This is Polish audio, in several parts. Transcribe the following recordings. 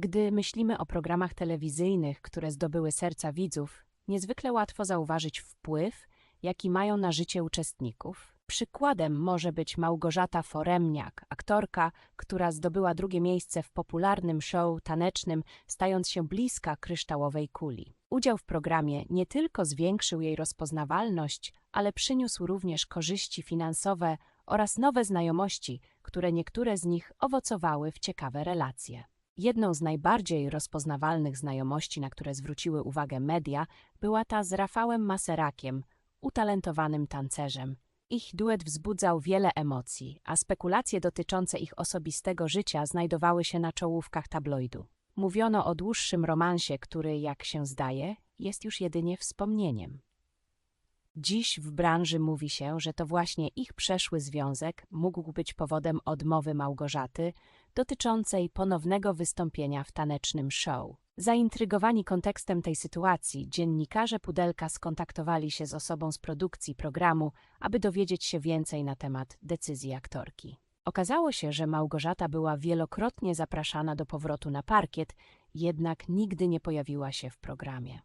Gdy myślimy o programach telewizyjnych, które zdobyły serca widzów, niezwykle łatwo zauważyć wpływ, jaki mają na życie uczestników. Przykładem może być Małgorzata Foremniak, aktorka, która zdobyła drugie miejsce w popularnym show tanecznym, stając się bliska kryształowej kuli. Udział w programie nie tylko zwiększył jej rozpoznawalność, ale przyniósł również korzyści finansowe oraz nowe znajomości, które niektóre z nich owocowały w ciekawe relacje. Jedną z najbardziej rozpoznawalnych znajomości, na które zwróciły uwagę media, była ta z Rafałem Maserakiem, utalentowanym tancerzem. Ich duet wzbudzał wiele emocji, a spekulacje dotyczące ich osobistego życia znajdowały się na czołówkach tabloidu. Mówiono o dłuższym romansie, który, jak się zdaje, jest już jedynie wspomnieniem. Dziś w branży mówi się, że to właśnie ich przeszły związek mógł być powodem odmowy Małgorzaty dotyczącej ponownego wystąpienia w tanecznym show. Zaintrygowani kontekstem tej sytuacji, dziennikarze Pudelka skontaktowali się z osobą z produkcji programu, aby dowiedzieć się więcej na temat decyzji aktorki. Okazało się, że Małgorzata była wielokrotnie zapraszana do powrotu na parkiet, jednak nigdy nie pojawiła się w programie.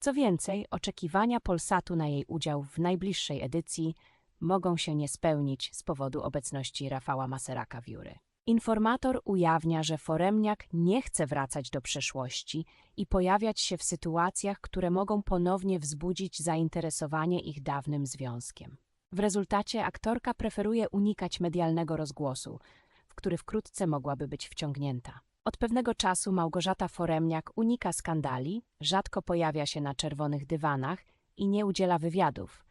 Co więcej, oczekiwania Polsatu na jej udział w najbliższej edycji mogą się nie spełnić z powodu obecności Rafała Maseraka w jury. Informator ujawnia, że foremniak nie chce wracać do przeszłości i pojawiać się w sytuacjach, które mogą ponownie wzbudzić zainteresowanie ich dawnym związkiem. W rezultacie aktorka preferuje unikać medialnego rozgłosu, w który wkrótce mogłaby być wciągnięta. Od pewnego czasu Małgorzata Foremniak unika skandali, rzadko pojawia się na czerwonych dywanach i nie udziela wywiadów,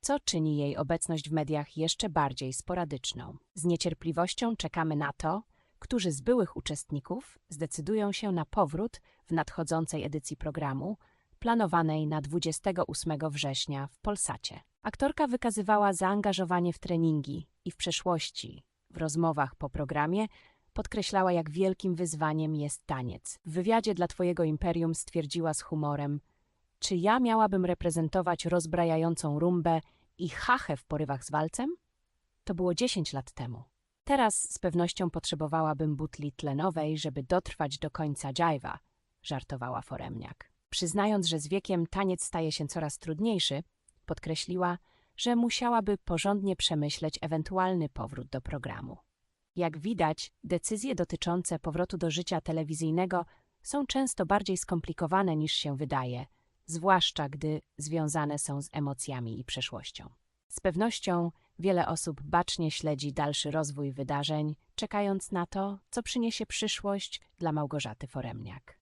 co czyni jej obecność w mediach jeszcze bardziej sporadyczną. Z niecierpliwością czekamy na to, którzy z byłych uczestników zdecydują się na powrót w nadchodzącej edycji programu, planowanej na 28 września w Polsacie. Aktorka wykazywała zaangażowanie w treningi i w przeszłości, w rozmowach po programie, podkreślała, jak wielkim wyzwaniem jest taniec. W wywiadzie dla Twojego Imperium stwierdziła z humorem: Czy ja miałabym reprezentować rozbrajającą rumbę i chachę w porywach z walcem? To było 10 lat temu. Teraz z pewnością potrzebowałabym butli tlenowej, żeby dotrwać do końca dżajwa, żartowała foremniak. Przyznając, że z wiekiem taniec staje się coraz trudniejszy, podkreśliła, że musiałaby porządnie przemyśleć ewentualny powrót do programu. Jak widać, decyzje dotyczące powrotu do życia telewizyjnego są często bardziej skomplikowane niż się wydaje, zwłaszcza gdy związane są z emocjami i przeszłością. Z pewnością wiele osób bacznie śledzi dalszy rozwój wydarzeń, czekając na to, co przyniesie przyszłość dla Małgorzaty Foremniak.